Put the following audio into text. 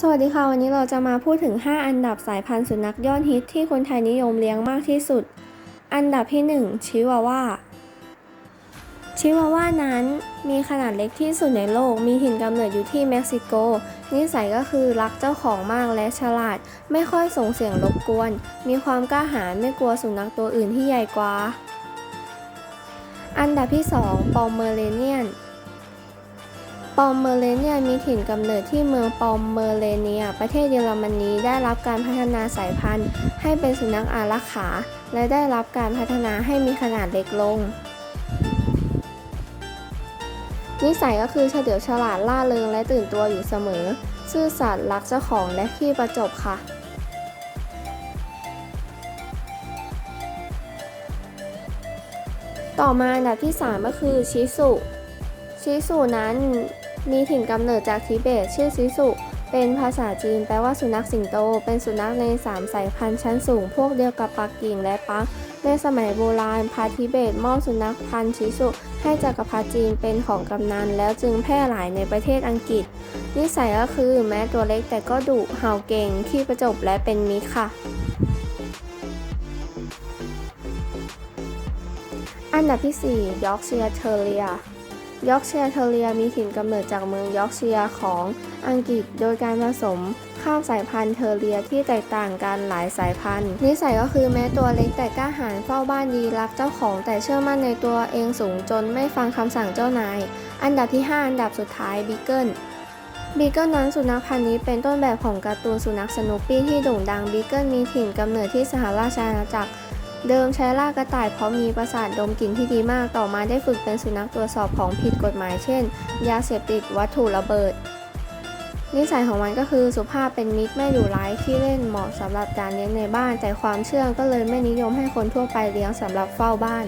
สวัสดีค่ะ วันนี้เราจะมาพูดถึง 5 อันดับสายพันธุ์สุนัขยอดฮิตที่คนไทยนิยมเลี้ยงมากที่สุด อันดับที่ 1 ชิวาว่า ชิวาว่านั้นมีขนาดเล็กที่สุดในโลก มีถิ่นกำเนิดอยู่ที่เม็กซิโก นิสัยก็คือรักเจ้าของมากและฉลาด ไม่ค่อยส่งเสียงรบกวน มีความกล้าหาญไม่กลัวสุนัขตัวอื่นที่ใหญ่กว่า อันดับที่ 2 ปอมเมอเรเนียน ปอมเมอเรเนียมีถิ่นกำเนิดที่เมืองปอมเมอเรเนีย ประเทศเยอรมนีได้รับการพัฒนาสายพันธุ์ ให้เป็นสุนัขอารักขา และได้รับการพัฒนาให้มีขนาดเล็กลง นิสัยก็คือเฉลียวฉลาดล่าเริงและตื่นตัวอยู่เสมอ ซื่อสัตย์รักเจ้าของและขี้ประจบค่ะต่อมาอันดับที่ 3 ก็คือชิสุ ชิสุนั้น มีถิ่นกำเนิดจากทิเบต ชื่อชิสุ เป็นภาษาจีนแปลว่าสุนัขสิงโต เป็นสุนัขใน3สายพันธุ์ชั้นสูง พวกเดียวกับปักกิ่งและปัก ในสมัยโบราณพาทิเบตมอบสุนัขพันธุ์ชิสุ ให้จักรพรรดิจีนเป็นของกำนัน แล้วจึงแพร่หลายในประเทศอังกฤษ นิสัยก็คือแม้ตัวเล็กแต่ก็ดุเห่าเก่งขี้ประจบและเป็นมิตรค่ะอันดับที่4ยอร์กเชี ยอร์เรียยอร์กเชียร์เทเรียมีถิ่นกำเนิดจากเมืองยอร์กเชียร์ของอังกฤษ โดยการผสมข้ามสายพันธุ์เทเรียที่แตกต่างกันหลายสายพันธุ์ นิสัยก็คือแม้ตัวเล็กแต่กล้าหาญเฝ้าบ้านดีรักเจ้าของ แต่เชื่อมั่นในตัวเองสูงจนไม่ฟังคำสั่งเจ้านาย อันดับที่ 5 อันดับสุดท้ายบิเกิลบีเกิลนั้นสุนัขพันธุ์นี้เป็นต้นแบบของการ์ตูนสุนัขสนุปปี้ที่โด่งดังบีเกิลมีถิ่นกำเนิดที่สหราชอาณาจักร เดิมใช้ล่ากระต่ายเพราะมีประสาทดมกลิ่นที่ดีมาก ต่อมาได้ฝึกเป็นสุนัขตรวจสอบของผิดกฎหมาย เช่น ยาเสพติด วัตถุระเบิด นิสัยของมันก็คือสุภาพเป็นมิตรไม่ดุร้ายที่เล่นเหมาะสำหรับการเลี้ยงในบ้าน แต่ความเชื่องก็เลยไม่นิยมให้คนทั่วไปเลี้ยงสำหรับเฝ้าบ้าน